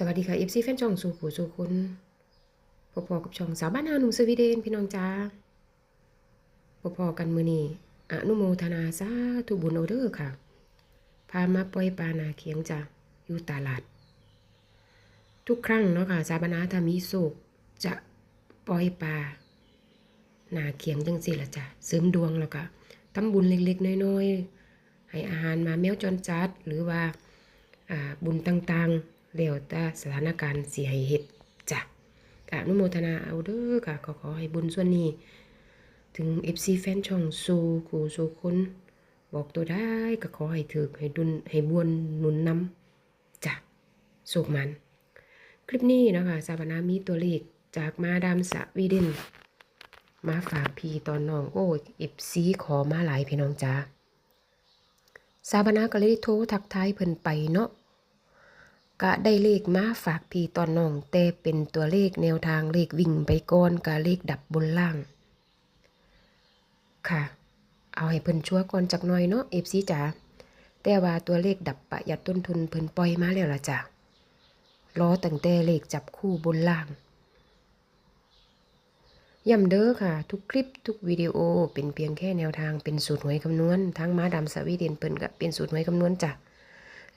สวัสดีค่ะ FC แฟนช่องสู่ผู้สู่คนพบๆกับช่องสาวบ้านนาหนุ่มสวีเดนพี่น้องจ้าพอๆกันมือนี้อนุโมทนาสาธุบุญเอเด้อค่ะ พามาปล่อยปลานาเคียงจ้ะอยู่ตลาด ทุกครั้งเนาะค่ะสาวบ้านนาถ้ามีโศกจะปล่อยปลานาเคียงจังซี่ล่ะจ้ะเสริมดวงแล้วก็ทำบุญเล็กๆน้อยๆให้อาหารมาแมวจรจัดหรือว่าอ่าบุญต่างๆ แล้วแต่สถานการณ์สิให้เฮ็ดจ้ะกอนุโมทนาเอาเด้อค่ะก็ขอให้บุญส่วนนี้ ถึง FC แฟนช่องสู่กูสู่คน บอกตัวได้ก็ขอให้ถึกให้ดุลให้บวนหนุนนำจ้ะสุขมัน คลิปนี้นะคะสาบานามีตัวเลขจากมาดามสวีเดนมาฝากพี่ตอนน้องโอ้ย FC ขอมาหลายพี่น้องจ้าสาบานาก็เลยโทรทักทายเพิ่นไปเนาะ ก็ได้เลขมาฝากพี่ตอนน้องแต่เป็นตัวเลขแนวทางเลขวิ่งไปก่อนกับเลขดับบนล่าง ค่ะ เอาให้เพิ่นชัวก่อนจักหน่อยเนาะ FC จ๋าแต่ว่าตัวเลขดับประหยัดต้นทุนเพิ่นปล่อยมาแล้วล่ะจ้ะรอตั้งแต่เลขจับคู่บนล่างย้ำเด้อค่ะ ทุกคลิปทุกวิดีโอเป็นเพียงแค่แนวทางเป็นสูตรหวยคำนวณทั้งม้าดำสวีเดนเปิ้นก็เป็นสูตรหวยคำนวณจ้ะ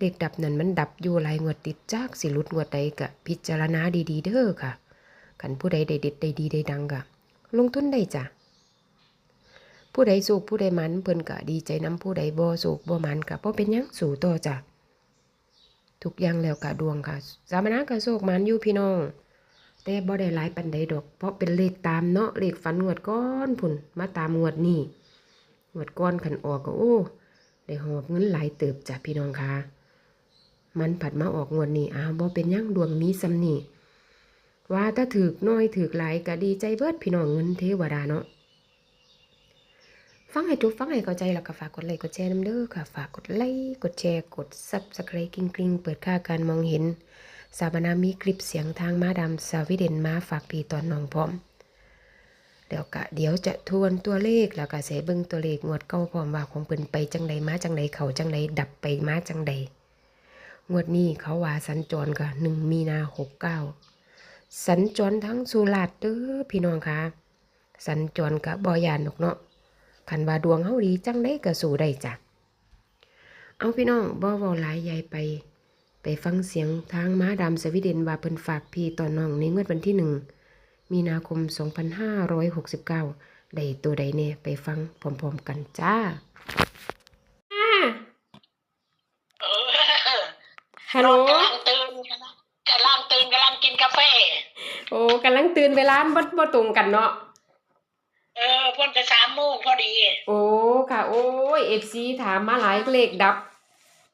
เลขดับนั่นมันดับอยู่หลายงวดติดจากสิลุดงวดใดก็พิจารณาดีๆเด้อค่ะคันผู้ใดได้เด็ดได้ดีได้ดังก็ลงทุนได้จ้ะผู้ใดสูกผู้ใดมันเพิ่นก็ดีใจนํผู้ใดบ่สูกบ่มันก็บ่เป็นยังสู่ต่อจ้ะทุกอย่างแล้วก็ดวงค่ะ สามณะก็โชคมันอยู่พี่น้อง แต่บ่ได้หลายปันใดดอก เพราะเป็นเลขตามเนาะเลขฝันงวดก้อนพุ่นมาตามงวดนี้งวดก้อนขันออกก็โอ้ได้หอบเงินหลายเติบจ้ะพี่น้องค่ะ มันผัดมาออกงวดนี้อ้าวบ่เป็นยังดวงมีซำนี่ว่าถ้าถือกน้อยถือกหลายก็ดีใจเบิดพี่น้องเงินเทวดาเนาะฟังให้จบฟังให้เข้าใจแล้วก็ฝากกดไลค์กดแชร์น้ำเด้อค่ะ ฝากกดไลค์กดแชร์กด Subscribe กริ๊งๆเปิดค่าการมองเห็น สาบานามีคลิปเสียงทางม้าดำสาวิเดนมาฝากพี่ตอนน้องพร้อม เดี๋ยวกะเดี๋ยวจะทวนตัวเลขแล้วก็เสเบิ่งตัวเลขงวดเก้าพร้อมว่าของเพิ่นไปจังใดมาจังใดเขาจังใดดับไปมาจังใด งวดนี้เขาว่าสัญจรก็หนึ่งมีนาหกเก้าสัญจรทั้งสุราษฎร์เด้อพี่น้องคะสัญจรกะบ่ยานดอกเนาะคันว่าดวงเฮาดีจังได้ก็สู้ได้จ้ะเอาพี่น้องบ่เว้าหลายใหญ่ไป ไปฟังเสียงทางม้าดำสวีเดนว่าเพิ่นฝากพี่ตอนน้องในงวดวันที่หนึ่งมีนาคม 2569 ได้ตัวใดเนี่ยไปฟังพร้อมๆกันจ้า เออ ฮัลโหลกำลังตื่นกำลังตื่นกำลังกินกาแฟ โอ้กำลังตื่นเวลาบ่บ่ตรงกันเนาะเออพ่นจะสามโมงพอดี โอ้ค่ะ โอ้ย FC ถามมาหลายเลขดับ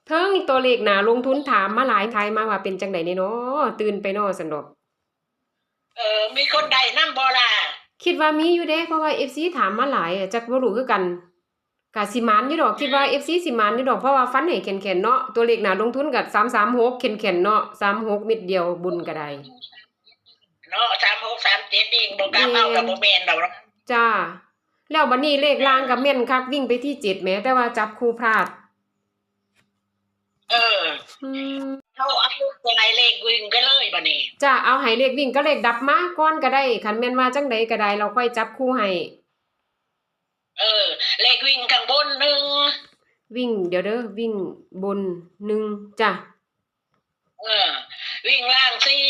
เทิงตัวเลขหนาลงทุนถามมาหลายทายมาว่าเป็นจังไดเนี่ยเนาะตื่นไปเนาะสันดอกเออมีคนใดนั่งบอล่ะคิดว่ามีอยู่เด้เพราะว่า FC ถามมาหลายอะจักบ่รู้คือกัน กะสิมานอยู่ดอกคิดว่า FC สิมานอยู่ดอกเพราะว่าฟันให้แข็งๆเนาะตัวเลขหนาลงทุนก็336แข็งๆเนาะ36เม็ดเดียวบุญก็ได้เนาะสามหกสามเจ็ดเองบอกกล้าเอากับโมเมนดอกจ้า แล้วบัดนี้เลขล่างก็แม่นคักวิ่งไปที่7แหม้แต่ว่าจับคู่พลาด เอออืมเขาเอาตัวไหนเลขวิ่งก็เลยบ่นี่จ้าเอาให้เลขวิ่งก็เลขดับมาก่อนก็ได้คันแม่นว่าจังใดก็ได้เราค่อยจับคู่ให้ เออ เลขวิ่งข้างบนหนึ่งวิ่ง เดี๋ยวเด้อวิ่งบนหนึ่งจ้ะเออ วิ่งล่างสี่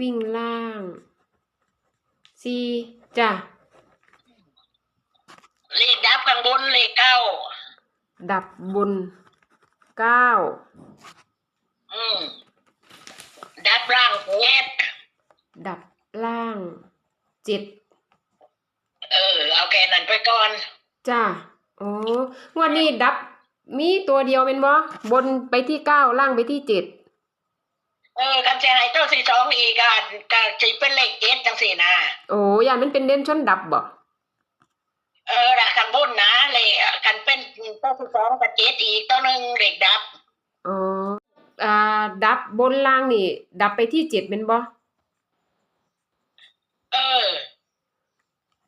วิ่งล่างสี่จ้ะเลขดับข้างบนเลขเก้าดับบนเก้าอืมดับล่างเจ็ดดับล่างเจ็ด เออเอาแค่นั้นไปก่อน จ้ะโอ้งวันนี้ดับมีตัวเดียวเป็นบ่บนไปที่เก้าล่างไปที่เจ็ดเออกันจะให้เจ้าสี่สองอีกอะก็สิเป็นเลขเจ็ดจังสี่นะโอ้ยานมันเป็นเด่นชนดับบ่เออละข้างบนนะเลยกันเป็นเจ้าสี่สองกับเจ็ดอีกตัวหนึ่งเลขดับอ๋ออ่าดับบนล่างนี่ ดับไปที่เจ็ดเป็นบ่เออ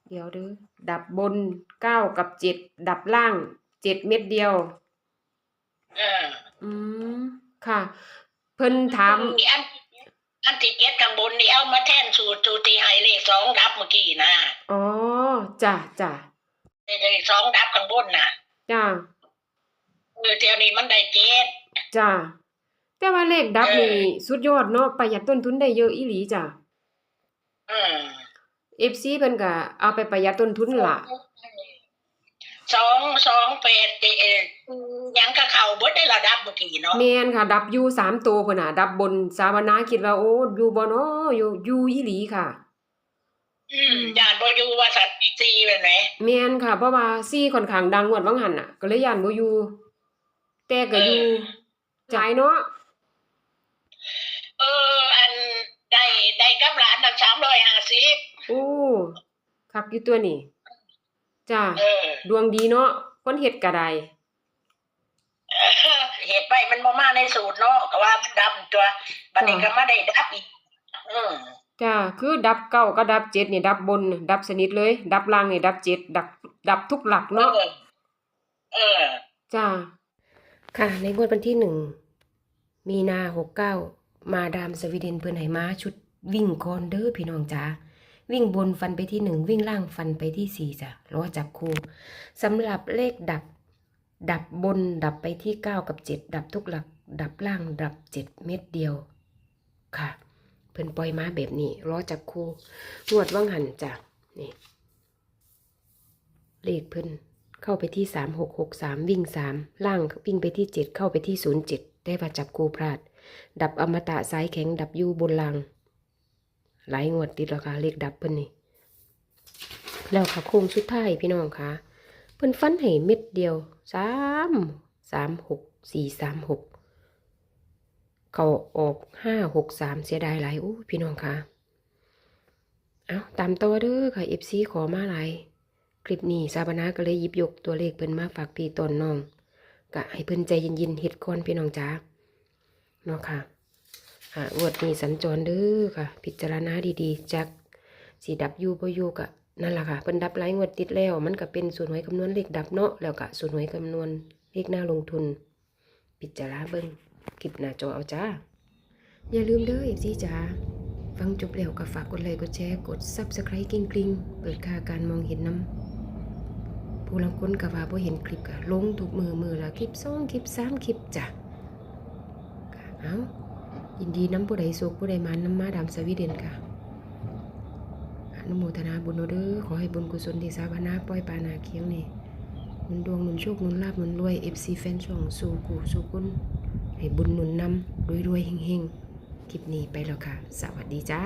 เดี๋ยวเด้อ ดับบนเก้ากับเจ็ดดับล่างเจ็ดเม็ดเดียว เอออืมค่ะ เพิ่นถาม มีอันอันที่เจ็ดข้างบนนี่เอามาแทนสูตรสูตรที่ให้เลขสองดับเมื่อกี้นะอ๋อจ้ะจ้ะเลขสองดับข้างบนน่ะจ้ะเออเที่ยวนี้มันได้เจ็ดจ้ะแต่ว่าเลขดับเออนี่สุดยอดเนาะประหยัดต้นทุนได้เยอะอีหลีจ้ะอืม FC เพิ่นก็เอาไปประหยัดต้นทุนล่ะสองสองแปดเจ็ดเอ่อยังก็เข่าเบิดได้ระดับเมื่อกี้เนาะแม่นค่ะ ดับอยู่สามตัวพุ่นน่ะ ดับบนสาวนาคิดว่าโอ้อยู่บ่เนาะอยู่อยู่อีหลีค่ะ อืมญาติบ่อยู่ว่าสัตว์ซีเป็นไหมแม่นค่ะเพราะว่าซี่ค่อนข้างดังงวดว่างหันน่ะ ก็เลยย่านบ่อยู่แต่ก็อยู่จ่ายเนาะเออ อันได้ได้กับหลานนั่นสามร้อยห้าสิบ โอ้คักอยู่ตัวนี่จ้าเออดวงดีเนาะคนเฮ็ดก็ได้เหตุไปมันบ่มาในสูตรเนาะก็ว่ามันดำตัวบัดนี้ก็มาได้ดับอีกอืมจ้าคือดับเก้าก็ดับเจ็ดนี่ดับบน ดับสนิทเลย ดับล่างนี่ดับเจ็ดดับ ดับทุกหลักเอเนาะอเออ จ้า ค่ะ ในงวดวันที่หนึ่ง มีนาหกเก้ามาดามสวีเดนเพื่อนไหมาชุดวิ่งคอนเดอร์พี่น้องจ้า วิ่งบนฟันไปที่หนึ่งวิ่งล่างฟันไปที่สี่จ้ะรอจับคู่สำหรับเลขดับ ดับบนดับไปที่เก้ากับเจ็ดดับทุกหลัก ดับล่างดับเจ็ดเม็ดเดียวค่ะ เพิ่นปล่อยมาแบบนี้รอจับคู่งวดว่างหันจ้ะนี่เลขเพิ่นเข้าไปที่สามหกหกสามวิ่งสามล่างวิ่งไปที่เจ็ดเข้าไปที่ศูนย์เจ็ดได้ว่าจับคู่พลาด ดับอมตะสายแข็งดับยูบนล่าง หลายงวดติดแล้วค่ะเลขดับเพิ่นนี่แล้วค่ะโค้งสุดท้ายพี่น้องค่ะ เพิ่นฟันให้เม็ดเดียวสามสามหกสี่สามหกเขาออกห้าหกสามเสียดายหลายอู้พี่น้องค่ะเอาตามตัวเด้อค่ะเอฟซีขอมาหลายคลิปนี้ซาบานาก็เลยหยิบยกตัวเลขเพิ่นมาฝากพี่ตนน้องกะให้เพิ่นใจเย็นๆเฮ็ดก่อนพี่น้องจ้าเนาะค่ะ อ่างวดนี้สัญจรเด้อค่ะ พิจารณาดีๆจากสีดับยูบยูกะนั่นแหละค่ะเพิ่นดับหลายงวดติดแล้ว มันก็เป็นส่วนหวยคำนวณเลขดับเนาะแล้วก็ส่วนหวยคำนวณเลขหน้าลงทุน พิจารณาเบิ่งคลิปหน้าจอเอาจ้า อย่าลืมเด้อ FC จ้าฟังจบแล้วก็ฝากกดไลค์กดแชร์กด Subscribe กริ๊งๆเปิดค่าการมองเห็นน้ำผู้ลังคนก็ว่าบ่เห็นคลิปก็ลงทุกมือมือละคลิปสองคลิปสามคลิปจ้ะค่ะเอา ยินดีน้ำผู้ใดสุขผู้ใดมันน้ำมาดำสวีเดนค่ะอนุโมทนาบุญเด้อขอให้บุญกุศลที่สาบานาปล่อยปานาเคียงนี่หนุนดวงหนุนโชคหนุนลาบหนุนรวยเอฟซีแฟนช่องสู่กูสู่คุณให้บุญหนุนนำรวยรวยเฮงเฮงคลิปนี้ไปแล้วค่ะ สวัสดีจ้า